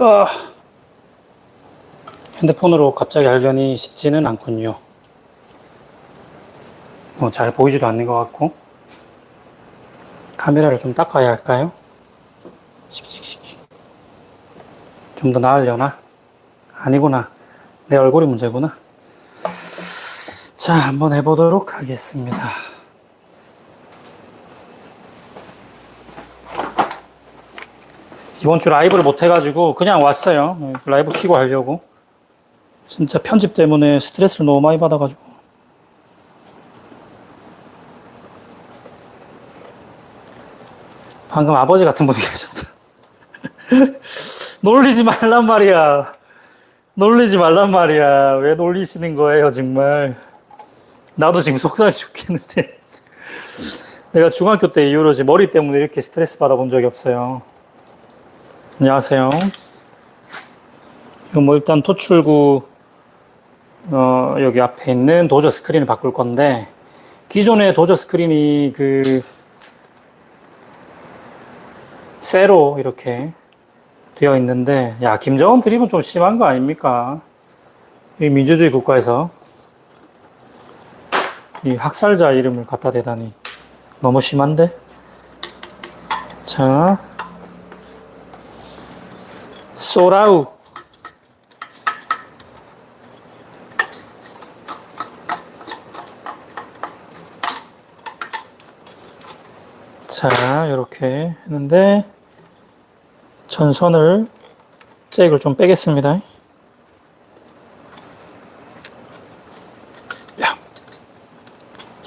아, 핸드폰으로 갑자기 하려니 쉽지는 않군요. 뭐잘 보이지도 않는 것 같고. 카메라를 좀 닦아야 할까요? 좀 더 나으려나? 아니구나. 내 얼굴이 문제구나. 자, 한번 해보도록 하겠습니다. 이번 주 라이브를 못 해가지고 그냥 왔어요. 네, 라이브 키고 하려고. 진짜 편집 때문에 스트레스를 너무 많이 받아가지고. 방금 아버지 같은 분이 계셨다. 놀리지 말란 말이야. 놀리지 말란 말이야. 왜 놀리시는 거예요, 정말. 나도 지금 속상해 죽겠는데. 내가 중학교 때 이후로 제 머리 때문에 이렇게 스트레스 받아본 적이 없어요. 안녕하세요. 이거 뭐 일단 토출구 어, 여기 앞에 있는 도저 스크린을 바꿀 건데 기존의 도저 스크린이 그 쇠로 이렇게 되어 있는데 야 김정은 드립은 좀 심한 거 아닙니까? 이 민주주의 국가에서 이 학살자 이름을 갖다 대다니 너무 심한데? 자 소라우 자 이렇게 했는데 전선을 잭을 좀 빼겠습니다. 야,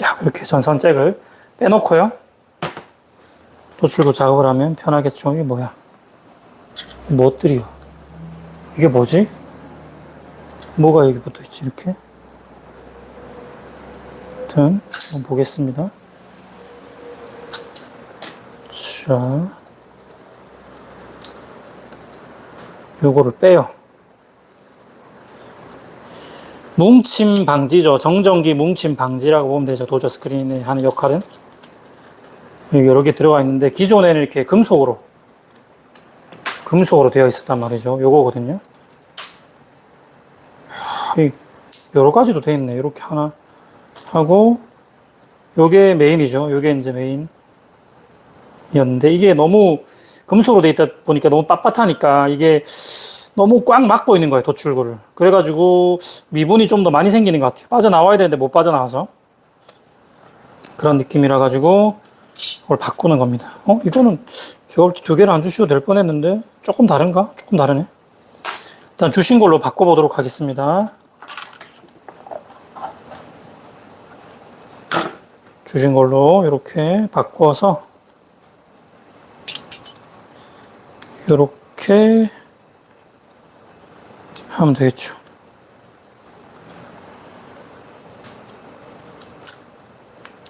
야 이렇게 전선 잭을 빼놓고요. 도출구 작업을 하면 편하겠죠? 이게 뭐야 못들이요. 이게 뭐지? 뭐가 여기 붙어 있지, 이렇게? 아무튼, 한번 보겠습니다. 자. 요거를 빼요. 뭉침 방지죠. 정전기 뭉침 방지라고 보면 되죠. 도저 스크린이 하는 역할은. 여러 개 들어가 있는데, 기존에는 이렇게 금속으로 금속으로 되어 있었단 말이죠. 요거거든요. 이 여러 가지도 되어 있네. 이렇게 하나 하고 요게 메인이죠. 요게 이제 메인이었는데 이게 너무 금속으로 되어 있다 보니까 너무 빳빳하니까 이게 너무 꽉 막고 있는 거예요. 도출구를. 그래가지고 미분이 좀 더 많이 생기는 것 같아요. 빠져나와야 되는데 못 빠져나와서 그런 느낌이라 가지고 그걸 바꾸는 겁니다. 어? 이거는 저걸 두 개를 안 주셔도 될 뻔했는데 조금 다른가? 조금 다르네. 일단 주신 걸로 바꿔보도록 하겠습니다. 주신 걸로 이렇게 바꿔서 이렇게 하면 되겠죠.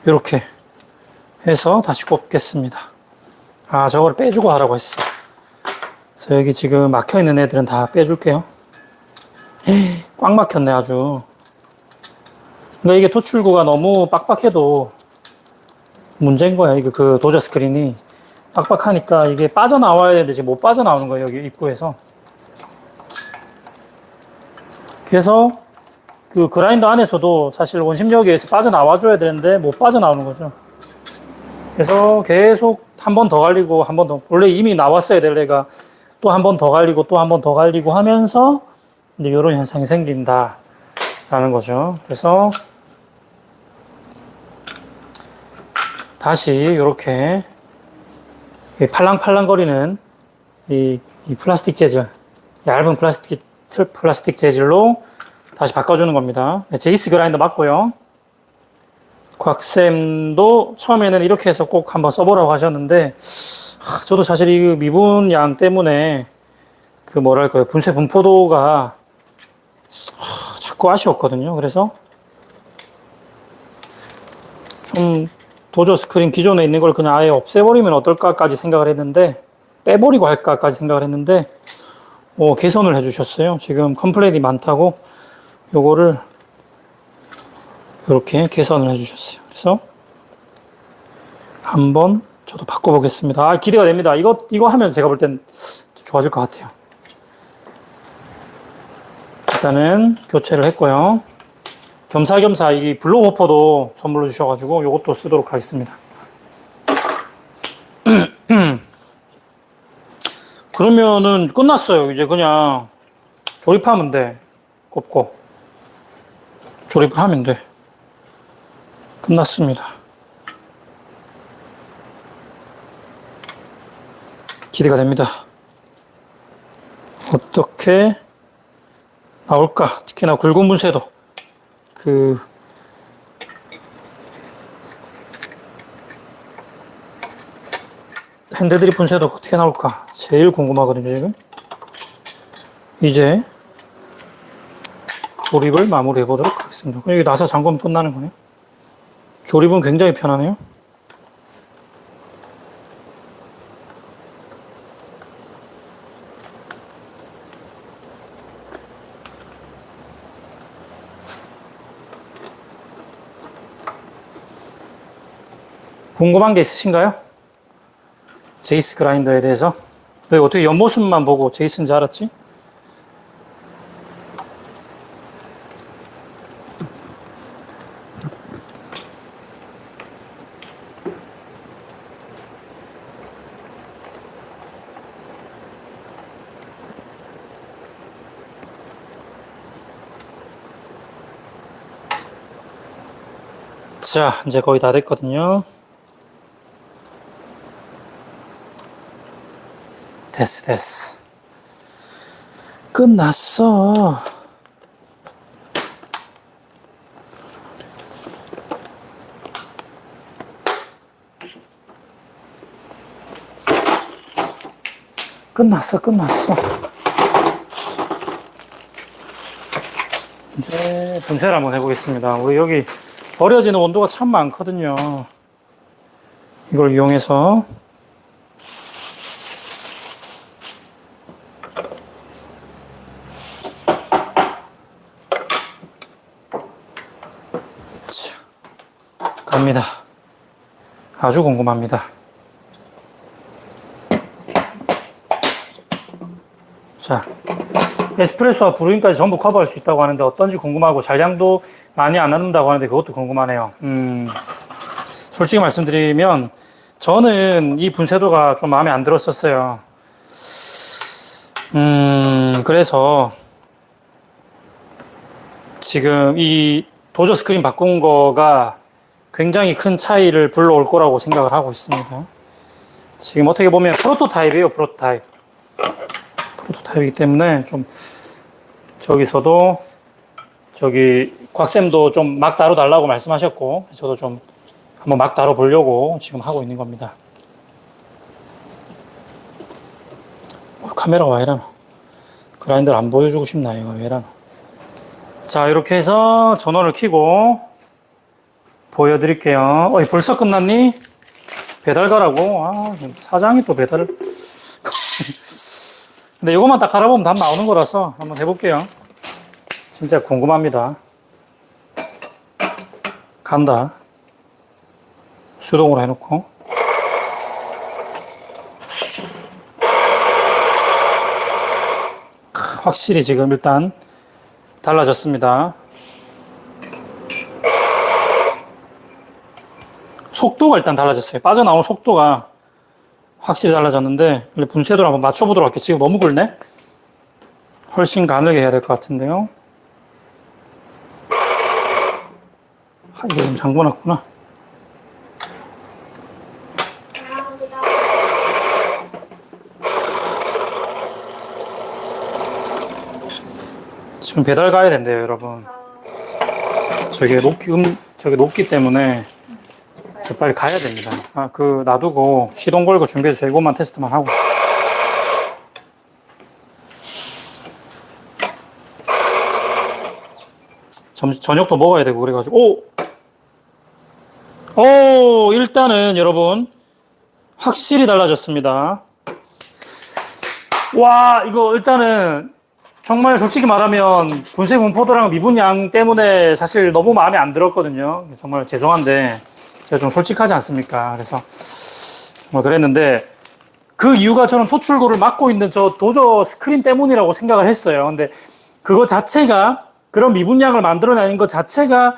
이렇게 해서 다시 꼽겠습니다. 아, 저걸 빼주고 하라고 했어. 그래서 여기 지금 막혀 있는 애들은 다 빼줄게요. 꽉 막혔네, 아주. 그러니까 이게 토출구가 너무 빡빡해도 문제인 거야. 이거 그 도저 스크린이 빡빡하니까 이게 빠져나와야 되는데 지금 못 빠져나오는 거예요. 여기 입구에서. 그래서 그 그라인더 안에서도 사실 원심력에서 빠져나와줘야 되는데 못 빠져나오는 거죠. 그래서 계속 한 번 더 갈리고 한 번 더, 원래 이미 나왔어야 될 애가 또 한 번 더 갈리고 또 한 번 더 갈리고 하면서 이제 이런 현상이 생긴다. 라는 거죠. 그래서 다시 이렇게 팔랑팔랑거리는 이, 이 플라스틱 재질, 얇은 플라스틱, 플라스틱 재질로 다시 바꿔주는 겁니다. 네, 제이스 그라인더 맞고요. 곽쌤도 처음에는 이렇게 해서 꼭 한번 써보라고 하셨는데, 하, 저도 사실 이 미분 양 때문에 그 뭐랄까요, 분쇄 분포도가 하, 자꾸 아쉬웠거든요. 그래서 좀 도저 스크린 기존에 있는 걸 그냥 아예 없애버리면 어떨까까지 생각을 했는데, 빼버리고 할까까지 생각을 했는데, 어, 개선을 해주셨어요. 지금 컴플레인이 많다고 요거를 이렇게 개선을 해주셨어요. 그래서 한번 저도 바꿔보겠습니다. 아, 기대가 됩니다. 이거, 이거 하면 제가 볼 땐 좋아질 것 같아요. 일단은 교체를 했고요. 겸사겸사 이 블록 호퍼도 선물로 주셔가지고 이것도 쓰도록 하겠습니다. 그러면은 끝났어요. 이제 그냥 조립하면 돼. 꼽고. 조립을 하면 돼. 끝났습니다. 기대가 됩니다. 어떻게 나올까? 특히나 굵은 문새도 그 핸드드립 분쇄도 어떻게 나올까? 제일 궁금하거든요, 지금. 이제 조립을 마무리해 보도록 하겠습니다. 여기 나사 잠그면 끝나는 거네요. 조립은 굉장히 편하네요. 궁금한 게 있으신가요? 제이스 그라인더에 대해서 왜 어떻게 옆모습만 보고 제이스인지 알았지? 자, 이제 거의 다 됐거든요. 됐어, 됐어. 끝났어. 끝났어, 끝났어. 이제 분쇄를 한번 해보겠습니다. 우리 여기 버려지는 온도가 참 많거든요. 이걸 이용해서 자, 갑니다. 아주 궁금합니다. 자, 에스프레소와 브루인까지 전부 커버할 수 있다고 하는데 어떤지 궁금하고 잔량도 많이 안 나눈다고 하는데 그것도 궁금하네요. 음, 솔직히 말씀드리면 저는 이 분쇄도가 좀 마음에 안 들었었어요. 음, 그래서 지금 이 도저 스크린 바꾼 거가 굉장히 큰 차이를 불러올 거라고 생각을 하고 있습니다. 지금 어떻게 보면 프로토타입이에요, 프로토타입. 프로토타입이기 때문에 좀 저기서도 저기 곽쌤도 좀 막 다뤄 달라고 말씀하셨고 저도 좀 한번 막 다뤄 보려고 지금 하고 있는 겁니다. 어, 카메라가 왜 이러나? 그라인더를 안 보여주고 싶나 이거 왜 이러나? 자 이렇게 해서 전원을 켜고 보여드릴게요. 어이 벌써 끝났니? 배달 가라고? 아 사장이 또 배달을 근데 이것만 딱 갈아보면 답 나오는 거라서 한번 해볼게요. 진짜 궁금합니다. 간다. 수동으로 해놓고. 크, 확실히 지금 일단 달라졌습니다. 속도가 일단 달라졌어요. 빠져나오는 속도가 확실히 달라졌는데 분쇄도를 한번 맞춰보도록 할게요. 지금 너무 굵네? 훨씬 가늘게 해야 될 것 같은데요. 아, 이게 좀 잠궈놨구나. 지금 배달 가야 된대요, 여러분. 저게 녹기, 음, 저게 녹기 때문에 저 빨리 가야 됩니다. 아, 그, 놔두고 시동 걸고 준비해서 이것만 테스트만 하고. 점, 저녁도 먹어야 되고 그래가지고, 오! 오, 일단은 여러분, 확실히 달라졌습니다. 와, 이거 일단은 정말 솔직히 말하면 분쇄 공포도랑 미분양 때문에 사실 너무 마음에 안 들었거든요. 정말 죄송한데 제가 좀 솔직하지 않습니까? 그래서 정말 그랬는데 그 이유가 저는 토출구를 막고 있는 저 도저 스크린 때문이라고 생각을 했어요. 근데 그거 자체가 그런 미분양을 만들어내는 것 자체가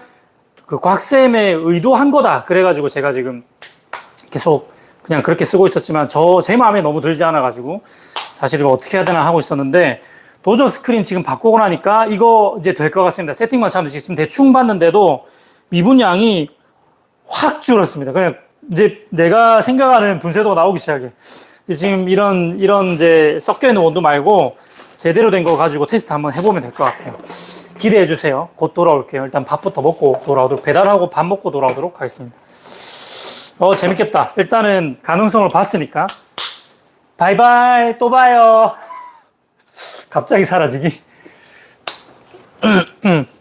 그 곽쌤의 의도한 거다. 그래가지고 제가 지금 계속 그냥 그렇게 쓰고 있었지만 저 제 마음에 너무 들지 않아가지고 사실 이거 어떻게 해야 되나 하고 있었는데 도저 스크린 지금 바꾸고 나니까 이거 이제 될 것 같습니다. 세팅만 차면 지금 대충 봤는데도 미분양이 확 줄었습니다. 그냥 이제 내가 생각하는 분쇄도가 나오기 시작해. 지금 이런 이런 이제 섞여 있는 원두 말고 제대로 된 거 가지고 테스트 한번 해보면 될 것 같아요. 기대해 주세요. 곧 돌아올게요. 일단 밥부터 먹고 돌아오도록 배달하고 밥 먹고 돌아오도록 하겠습니다. 어 재밌겠다. 일단은 가능성을 봤으니까 바이바이 또 봐요. 갑자기 사라지기.